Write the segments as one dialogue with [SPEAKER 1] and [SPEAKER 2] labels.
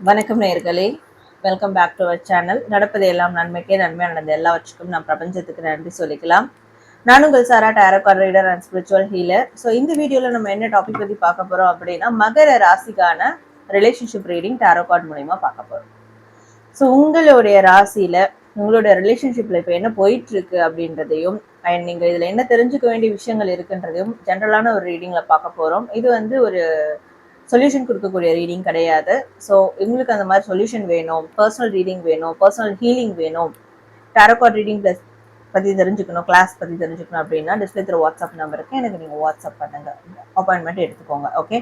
[SPEAKER 1] வணக்கம் நேர்களே welcome back to our channel நடப்பது எல்லாம் நன்மைக்கே நன்மை. நடந்த எல்லாவற்றுக்கும் நாம் பிரபஞ்சத்துக்கு நன்றி சொல்லிக்கலாம். நான் உங்கள் Sara tarot card reader and spiritual healer so இந்த வீடியோவில் நம்ம என்ன டாபிக் பற்றி பார்க்க போகிறோம் அப்படின்னா மகர ராசிக்கான ரிலேஷன்ஷிப் ரீடிங் டேரோ கார்ட் பார்க்க போகிறோம் ஸோ உங்களுடைய ராசியில் உங்களுடைய ரிலேஷன்ஷிப்பில் இப்போ என்ன போயிட்டுருக்கு அப்படின்றதையும் அண்ட் நீங்கள் இதில் என்ன தெரிஞ்சுக்க வேண்டிய விஷயங்கள் இருக்குன்றதையும் ஜென்ரலான ஒரு ரீடிங்கில் பார்க்க போகிறோம் இது வந்து ஒரு சொல்யூஷன் கொடுக்கக்கூடிய ரீடிங் கிடையாது. ஸோ உங்களுக்கு அந்த மாதிரி சொல்யூஷன் வேணும். பர்சனல் ரீடிங் வேணும். பர்சனல் ஹீலிங் வேணும். டேரோகார்ட் ரீடிங் ப்ளஸ் பற்றி தெரிஞ்சுக்கணும். கிளாஸ் பற்றி தெரிஞ்சுக்கணும் அப்படின்னா டிஸ்பிளே திரு வாட்ஸ்அப் நம்பருக்கு எனக்கு நீங்கள் வாட்ஸ்அப் பண்ணுங்கள் அப்பாயின்மெண்ட் எடுத்துக்கோங்க. ஓகே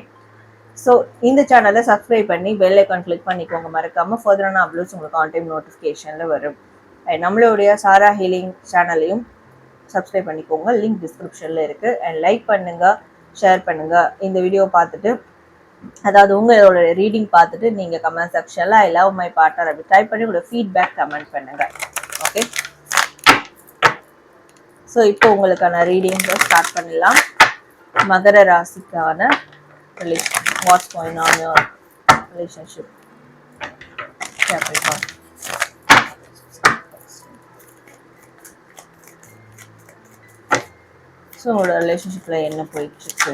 [SPEAKER 1] ஸோ இந்த சேனலை சப்ஸ்கிரைப் பண்ணி பெல் ஐக்கான் கிளிக் பண்ணிக்கோங்க. மறக்காமல் ஃபர்தரான அப்லோட்ஸ் உங்களுக்கு ஆன் டைம் நோட்டிஃபிகேஷனில் வரும். நம்மளுடைய சாரா ஹீலிங் சேனலையும் சப்ஸ்கிரைப் பண்ணிக்கோங்க. லிங்க் டிஸ்கிரிப்ஷனில் இருக்குது அண்ட் லைக் பண்ணுங்கள் ஷேர் பண்ணுங்கள் இந்த வீடியோ பார்த்துட்டு அதாவது உங்களோட ரீடிங் பார்த்துட்டு நீங்கள் கமெண்ட் செக்ஷனில் ஐ லவ் மை பார்ட்னர் அப்படி டைப் பண்ணி உங்களோட ஃபீட்பேக் கமெண்ட் பண்ணுங்கள் ஓகே ஸோ இப்போ உங்களுக்கான ரீடிங் ஸ்டார்ட் பண்ணிடலாம் மகர ராசிக்கான relation what's going on your relationship Capricorn. So உங்களோட ரிலேஷன்ஷிப்பில் என்ன போயிட்டுருக்கு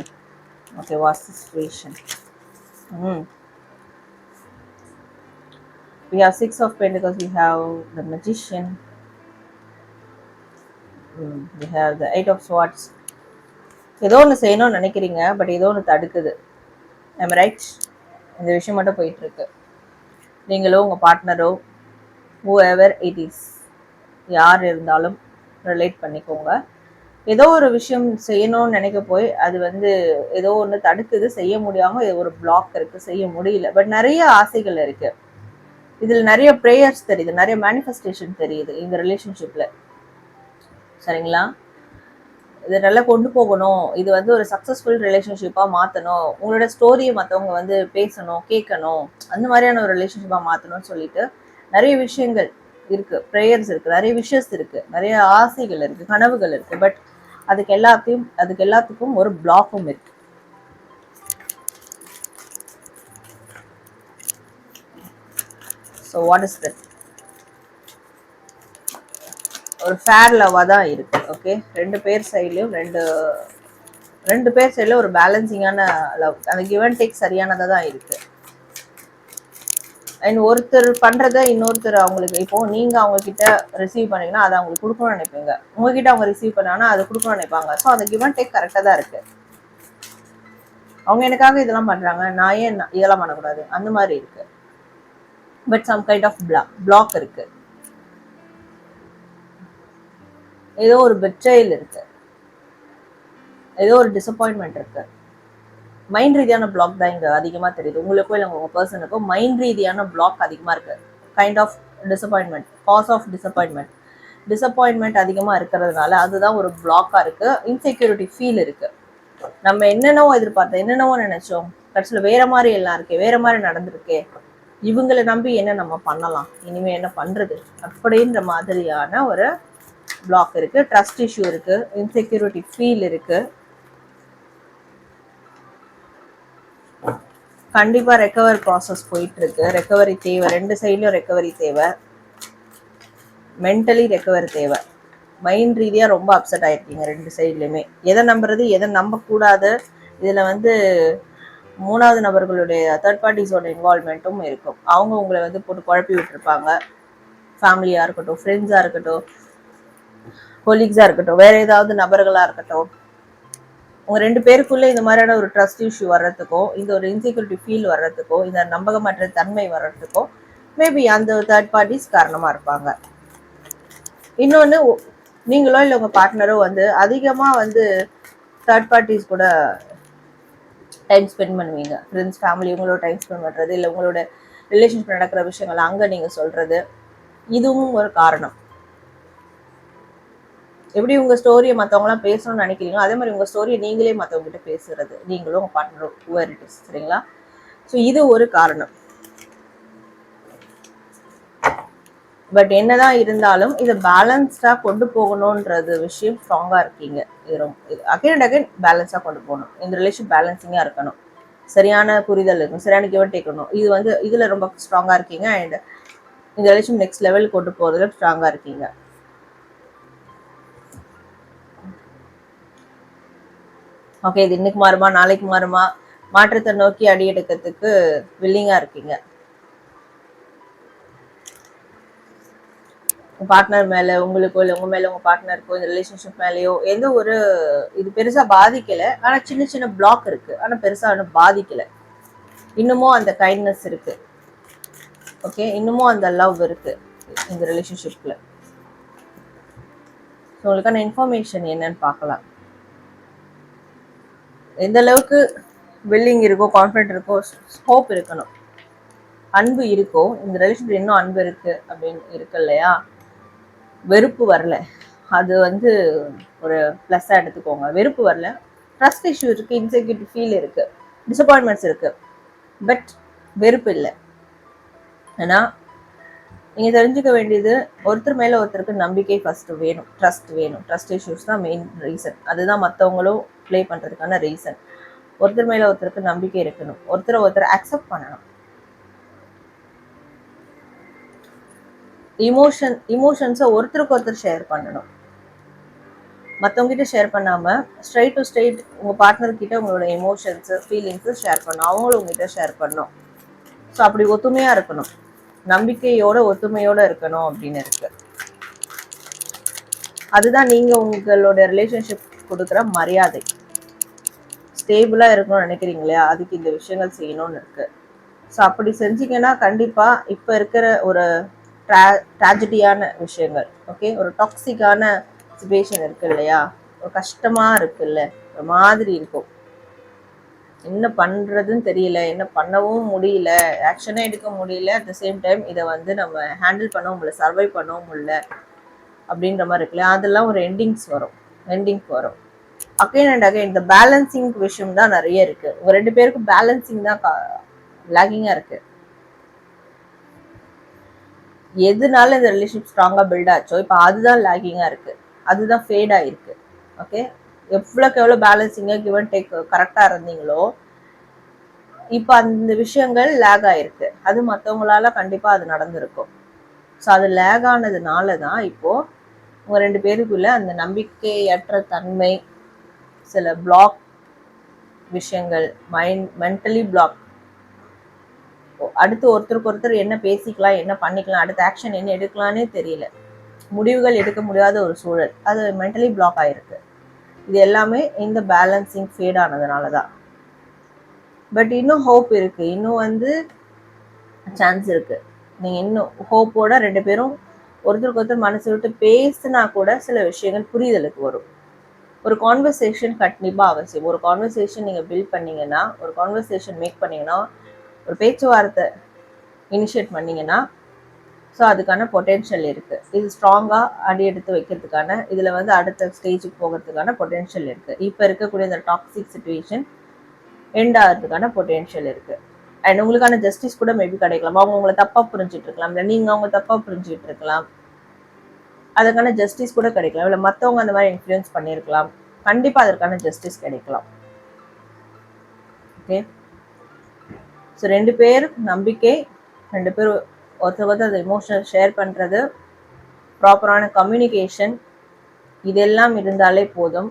[SPEAKER 1] okay what's situation hmm we have six of pentacles. We have the magician. Mm, we have the eight of swords. ஏதோ ஒன்று செய்யணும்னு நினைக்கிறீங்க பட் ஏதோ ஒன்று தடுக்குது. ஐம் ரைட் இந்த விஷயம் மட்டும் போயிட்டு இருக்கு நீங்களோ உங்கள் பார்ட்னரோ ஹூ எவர் இட் இஸ் யார் இருந்தாலும் ரிலேட் பண்ணிக்கோங்க. ஏதோ ஒரு விஷயம் செய்யணும்னு நினைக்க போய் அது வந்து ஏதோ ஒன்று தடுக்குது செய்ய முடியாமல் ஒரு பிளாக் இருக்கு செய்ய முடியல. பட் நிறைய ஆசைகள் இருக்கு. இதில் நிறைய ப்ரேயர்ஸ் தெரியுது நிறைய மேனிஃபெஸ்டேஷன் தெரியுது இந்த ரிலேஷன்ஷிப்பில் சரிங்களா? இதை நல்லா கொண்டு போகணும். இது வந்து ஒரு சக்ஸஸ்ஃபுல் ரிலேஷன்ஷிப்பாக மாற்றணும் உங்களோட ஸ்டோரியை மற்றவங்க வந்து பேசணும் கேட்கணும். அந்த மாதிரியான ஒரு ரிலேஷன்ஷிப்பாக மாற்றணும்னு சொல்லிட்டு நிறைய விஷயங்கள் இருக்கு. ப்ரேயர்ஸ் இருக்கு நிறைய விஷஸ் இருக்கு நிறைய ஆசைகள் இருக்கு கனவுகள் இருக்கு. பட் அதுக்கு எல்லாத்தையும் அதுக்கு எல்லாத்துக்கும் ஒரு பிளாக்கும் இருக்கு. ஸோ வாட் இஸ் தட் ஒரு ஃபேர் லவ்வாக தான் இருக்கு ஓகே ரெண்டு பேர் சைட்லையும் ரெண்டு ரெண்டு பேர் சைடில் ஒரு பேலன்சிங்கான லவ் அந்த கிவ் அண்ட் டேக் சரியானதாக தான் இருக்குது ஒருத்தர் பண்றத இன்னொருத்தர் அவங்களுக்கு இப்போ நீங்க அவங்க கிட்ட ரிசீவ் பண்ணீங்கன்னா அதை அவங்களுக்கு கொடுக்கணும்னு நினைப்பீங்க. உங்ககிட்ட அவங்க ரிசீவ் பண்ணாங்கன்னா அதை கொடுக்கணும்னு நினைப்பாங்க. ஸோ அந்த கிவ் அண்ட் டேக் கரெக்டாக தான் இருக்கு. அவங்க எனக்காக இதெல்லாம் பண்றாங்க. நான் ஏன் இதெல்லாம் பண்ணக்கூடாது? அந்த மாதிரி இருக்கு. But some kind of block block இருக்கு. ஏதோ ஒரு பெட்ரைல் இருக்கு. ஏதோ ஒரு டிசப்பாயின்மெண்ட் இருக்கு. மைண்ட் ரீதியான பிளாக் தான் இங்க அதிகமா தெரியுது. உங்களுக்கோ இல்லை உங்க பர்சனுக்கோ மைண்ட் ரீதியான பிளாக் அதிகமா இருக்கு. Kind of disappointment cause of disappointment disappointment அதிகமா இருக்கிறதுனால அதுதான் ஒரு பிளாக்காக இருக்கு. இன்செக்யூரிட்டி ஃபீல் இருக்கு. நம்ம என்னென்னவோ எதிர்பார்த்தோம் என்னென்னவோ நினச்சோம். கடைசியில் வேற மாதிரி எல்லாம் இருக்கே வேற மாதிரி நடந்திருக்கே. இவங்களை நம்பி என்ன நம்ம பண்ணலாம்? இனிமே என்ன பண்றது? அப்படின்ற மாதிரியான ஒரு பிளாக் இருக்கு. ட்ரஸ்ட் இஷ்யூ இருக்கு. இன்செக்யூரிட்டி ஃபீல் இருக்கு. கண்டிப்பாக ரெக்கவர் ப்ராசஸ் போயிட்டுருக்கு. ரெக்கவரி தேவை. ரெண்டு சைட்லையும் ரெக்கவரி தேவை. மென்டலி ரெக்கவர் தேவை. மைண்ட் ரீதியாக ரொம்ப அப்செட் ஆகிருக்கீங்க ரெண்டு சைட்லையுமே எதை நம்புறது எதை நம்பக்கூடாது இதில் வந்து மூணாவது நபர்களுடைய தேர்ட் பார்ட்டிஸோட இன்வால்மெண்ட்டும் இருக்கும். அவங்க உங்களை வந்து போட்டு குழப்பி விட்டுருப்பாங்க. ஃபேமிலியாக இருக்கட்டும் ஃப்ரெண்ட்ஸாக இருக்கட்டும் கொலீக்ஸாக இருக்கட்டும் வேறு ஏதாவது நபர்களாக இருக்கட்டும். உங்கள் ரெண்டு பேருக்குள்ளே இந்த மாதிரியான ஒரு ட்ரஸ்ட் இஷ்யூ வர்றதுக்கோ இந்த ஒரு இன்செக்யூரிட்டி ஃபீல் வர்றதுக்கோ இந்த நம்பகமற்ற தன்மை வர்றதுக்கோ மேபி அந்த தேர்ட் பார்ட்டிஸ் காரணமாக இருப்பாங்க. இன்னொன்று நீங்களோ இல்லை உங்கள் பார்ட்னரோ வந்து அதிகமாக வந்து தேர்ட் பார்ட்டிஸ் கூட டைம் ஸ்பெண்ட் பண்ணுவீங்க. ஃப்ரெண்ட்ஸ் ஃபேமிலி உங்களோட டைம் ஸ்பெண்ட் பண்ணுறது இல்லை உங்களோட ரிலேஷன்ஷிப் நடக்கிற விஷயங்கள் அங்கே நீங்கள் சொல்கிறது இதுவும் ஒரு காரணம். எப்படி உங்கள் ஸ்டோரியை மற்றவங்களாம் பேசணும்னு நினைக்கிறீங்களோ அதே மாதிரி உங்கள் ஸ்டோரியை நீங்களே மற்றவங்ககிட்ட பேசுகிறது பேசுறது நீங்களும் உங்கள் பார்ட்னரும் whoever இட் இஸ் சரிங்களா? ஸோ இது ஒரு காரணம். பட் என்னதான் இருந்தாலும் இதை பேலன்ஸ்டாக கொண்டு போகணுன்றது விஷயம் ஸ்ட்ராங்காக இருக்கீங்க. இது ரொம்ப அகைன் அண்ட் அகைன் பேலன்ஸாக கொண்டு போகணும். இந்த ரிலேஷன் பேலன்ஸிங்காக இருக்கணும். சரியான புரிதல் இருக்கும் சரியான கிவன் டேக்கணும் இது வந்து இதில் ரொம்ப ஸ்ட்ராங்காக இருக்கீங்க. அண்ட் இந்த ரிலேஷன் நெக்ஸ்ட் லெவல் கொண்டு போகிறதுல ஸ்ட்ராங்காக இருக்கீங்க. ஓகே இது இன்னைக்கு மாறுமா நாளைக்கு மாறுமா? மாற்றத்தை நோக்கி அடி எடுக்கிறதுக்கு வில்லிங்காக இருக்கீங்க. உங்கள் பார்ட்னர் மேலே உங்களுக்கோ இல்லை உங்கள் மேலே உங்கள் பார்ட்னருக்கோ இந்த ரிலேஷன்ஷிப் மேலேயோ எந்த ஒரு இது பெருசாக பாதிக்கலை. ஆனால் சின்ன சின்ன பிளாக் இருக்குது ஆனால் பெருசாக ஒன்றும் பாதிக்கலை. இன்னமும் அந்த கைண்ட்னஸ் இருக்குது ஓகே இன்னமும் அந்த லவ் இருக்குது இந்த ரிலேஷன்ஷிப்பில் ஸோ உங்களுக்கான இன்ஃபர்மேஷன் என்னன்னு பார்க்கலாம். எந்த அளவுக்கு வில்லிங் இருக்கோ கான்ஃபிடென்ட் இருக்கோ ஸ்கோப் இருக்கணும். அன்பு இருக்கோ இந்த ரிலேஷன்ஷிப் இன்னும் அன்பு இருக்குது அப்படின்னு இருக்கு இல்லையா? வெறுப்பு வரல. அது வந்து ஒரு ப்ளஸ்ஸாக எடுத்துக்கோங்க. வெறுப்பு வரல. ட்ரஸ்ட் இஷ்யூ இருக்குது இன்செக்யூரிட்டி ஃபீல் இருக்குது டிசப்பாயின்மெண்ட்ஸ் இருக்குது பட் வெறுப்பு இல்லை. ஏன்னா நீங்கள் தெரிஞ்சுக்க வேண்டியது ஒருத்தர் மேலே ஒருத்தருக்கு நம்பிக்கை ஃபஸ்ட்டு வேணும். ட்ரஸ்ட் வேணும். ட்ரஸ்ட் இஷ்யூஸ் தான் மெயின் ரீசன் அதுதான் மற்றவங்களும் ப்ளே பண்ணுறதுக்கான ரீசன் ஒருத்தர் மேலே ஒருத்தருக்கு நம்பிக்கை இருக்கணும். ஒருத்தரை ஒருத்தர் அக்செப்ட் பண்ணணும். இமோஷன் இமோஷன்ஸை ஒருத்தருக்கு ஒருத்தர் ஷேர் பண்ணணும். மற்றவங்ககிட்ட ஷேர் பண்ணாமல் ஸ்ட்ரைட் டு ஸ்ட்ரைட் உங்கள் பார்ட்னர்கிட்ட உங்களோட எமோஷன்ஸு ஃபீலிங்ஸு ஷேர் பண்ணணும். அவங்களும் உங்ககிட்ட ஷேர் பண்ணணும். ஸோ அப்படி ஒத்துமையாக இருக்கணும். நம்பிக்கையோட ஒத்துமையோட இருக்கணும் அப்படின்னு இருக்கு. அதுதான் நீங்கள் உங்களோட ரிலேஷன்ஷிப் கொடுக்குற மரியாதை. ஸ்டேபிளாக இருக்கணும்னு நினைக்கிறீங்க இல்லையா? அதுக்கு இந்த விஷயங்கள் செய்யணும்னு இருக்கு. ஸோ அப்படி செஞ்சீங்கன்னா கண்டிப்பாக இப்போ இருக்கிற ஒரு ட்ரா ட்ராஜடியான விஷயங்கள் ஓகே ஒரு டாக்ஸிக்கான சுச்சுவேஷன் இருக்கு இல்லையா? ஒரு கஷ்டமாக இருக்குல்ல? ஒரு மாதிரி இருக்கும். என்ன பண்ணுறதுன்னு தெரியல. என்ன பண்ணவும் முடியல. ஆக்ஷனே எடுக்க முடியல. அட் த சேம் டைம் இதை வந்து நம்ம ஹேண்டில் பண்ணவும் முடியல. சர்வை பண்ணவும் முடியல. அப்படின்ற மாதிரி இருக்குல்ல? அதெல்லாம் ஒரு எண்டிங்ஸ் வரும். எண்டிங் வரும். அகைன் அண்ட் அகைன் இந்த பேலன்சிங் விஷயம் தான் நிறைய இருக்கு. உங்க ரெண்டு பேருக்கும் பேலன்சிங் தான் லேகிங்காக இருக்கு. எதுனால இந்த ரிலேஷன்ஷிப் ஸ்ட்ராங்காக பில்ட் ஆச்சோ இப்போ அதுதான் லேகிங்காக இருக்கு. அதுதான் ஃபேட் ஆயிருக்கு. ஓகே எவ்வளோக்கு எவ்வளோ பேலன்சிங்காக கிவன் டேக் கரெக்டாக இருந்தீங்களோ இப்போ அந்த விஷயங்கள் லேக் ஆயிருக்கு. அது மற்றவங்களால கண்டிப்பாக அது நடந்திருக்கும். ஸோ அது லேக் ஆனதுனால தான் இப்போது உங்கள் ரெண்டு பேருக்குள்ள அந்த நம்பிக்கையற்ற தன்மை சில பிளாக் விஷயங்கள் மைண்ட் மென்டலி பிளாக் அடுத்து ஒருத்தருக்கு ஒருத்தர் என்ன பேசிக்கலாம் என்ன பண்ணிக்கலாம் அடுத்த ஆக்ஷன் என்ன எடுக்கலான்னே தெரியல. முடிவுகள் எடுக்க முடியாத ஒரு சூழல். அது மென்டலி பிளாக் ஆயிருக்கு. இது எல்லாமே இந்த பேலன்சிங் ஃபேட் ஆனதுனால தான். பட் இன்னும் ஹோப் இருக்குது இன்னும் வந்து சான்ஸ் இருக்குது நீங்கள் இன்னும் ஹோப்போட ரெண்டு பேரும் ஒருத்தருக்கு ஒருத்தர் மனசு விட்டு பேசினா கூட சில விஷயங்கள் புரிதலுக்கு வரும். ஒரு கான்வர்சேஷன் கண்டிப்பாக அவசியம். ஒரு கான்வர்சேஷன் நீங்கள் பில்ட் பண்ணீங்கன்னா ஒரு கான்வர்சேஷன் மேக் பண்ணீங்கன்னா ஒரு பேச்சுவார்த்தை இனிஷியேட் பண்ணிங்கன்னா ஸோ அதுக்கான பொட்டென்ஷியல் இருக்குது இது ஸ்ட்ராங்காக அடி எடுத்து வைக்கிறதுக்கான இதில் வந்து அடுத்த ஸ்டேஜுக்கு போகிறதுக்கான பொட்டென்ஷியல் இருக்குது இப்போ இருக்கக்கூடிய இந்த டாக்ஸிக் சுச்சுவேஷன் எண்ட் ஆகிறதுக்கான பொட்டென்ஷியல் இருக்குது அண்ட் உங்களுக்கான ஜஸ்டிஸ் கூட மேபி கிடைக்கலாம். அவங்க உங்களை தப்பாக புரிஞ்சிட்டு இருக்கலாம். இல்லை நீங்கள் அவங்க தப்பாக புரிஞ்சுட்டு இருக்கலாம். அதுக்கான ஜஸ்டிஸ் கூட கிடைக்கலாம். இல்லை மற்றவங்க அந்த மாதிரி இன்ஃப்ளூயன்ஸ் பண்ணியிருக்கலாம். கண்டிப்பாக அதற்கான ஜஸ்டிஸ் கிடைக்கலாம். ஓகே ஸோ ரெண்டு பேர் நம்பிக்கை ரெண்டு பேர் ஒருத்தர் ஒருத்தர் அந்த எமோஷனல் ஷேர் பண்ணுறது ப்ராப்பரான கம்யூனிகேஷன் இதெல்லாம் இருந்தாலே போதும்.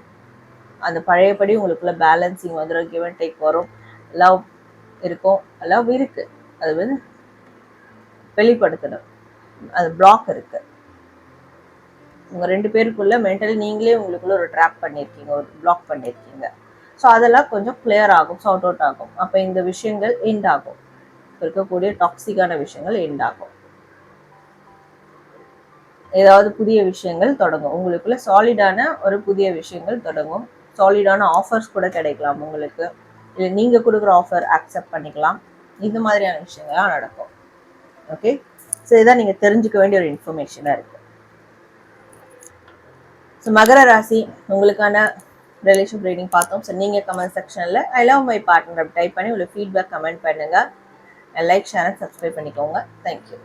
[SPEAKER 1] அந்த பழையபடி உங்களுக்குள்ள பேலன்சிங் வந்துடும் கிவ் அண்ட் டேக் வரும். லவ் இருக்கும். லவ் இருக்குது அது வந்து வெளிப்படுத்தணும். அது பிளாக் இருக்குது உங்கள் ரெண்டு பேருக்குள்ள மென்டலி நீங்களே உங்களுக்குள்ள ஒரு ட்ராப் பண்ணியிருக்கீங்க ஒரு பிளாக் பண்ணியிருக்கீங்க ஸோ அதெல்லாம் கொஞ்சம் கிளியர் ஆகும் சார்ட் அவுட் ஆகும். அப்போ இந்த விஷயங்கள் எண்ட் ஆகும். இருக்கக்கூடிய டாக்ஸிக்கான விஷயங்கள் எண்ட் ஆகும். ஏதாவது புதிய விஷயங்கள் தொடங்கும். உங்களுக்குள்ள சாலிடான ஒரு புதிய விஷயங்கள் தொடங்கும். சாலிடான ஆஃபர்ஸ் கூட கிடைக்கலாம் உங்களுக்கு. இல்லை நீங்கள் கொடுக்குற ஆஃபர் அக்செப்ட் பண்ணிக்கலாம். இந்த மாதிரியான விஷயங்கள்லாம் நடக்கும். ஓகே ஸோ இதான் நீங்கள் தெரிஞ்சுக்க வேண்டிய ஒரு இன்ஃபர்மேஷனாக இருக்குது ஸோ மகர ராசி உங்களுக்கான ரிலேஷன் ரீடிங் பார்த்தோம். ஸோ நீங்கள் கமெண்ட் செக்ஷனில் I love my partner type பண்ணி உங்களுக்கு ஃபீட்பேக் கமெண்ட் பண்ணுங்கள் லைக் ஷேர் சப்ஸ்கிரைப் பண்ணிக்கோங்க. Thank you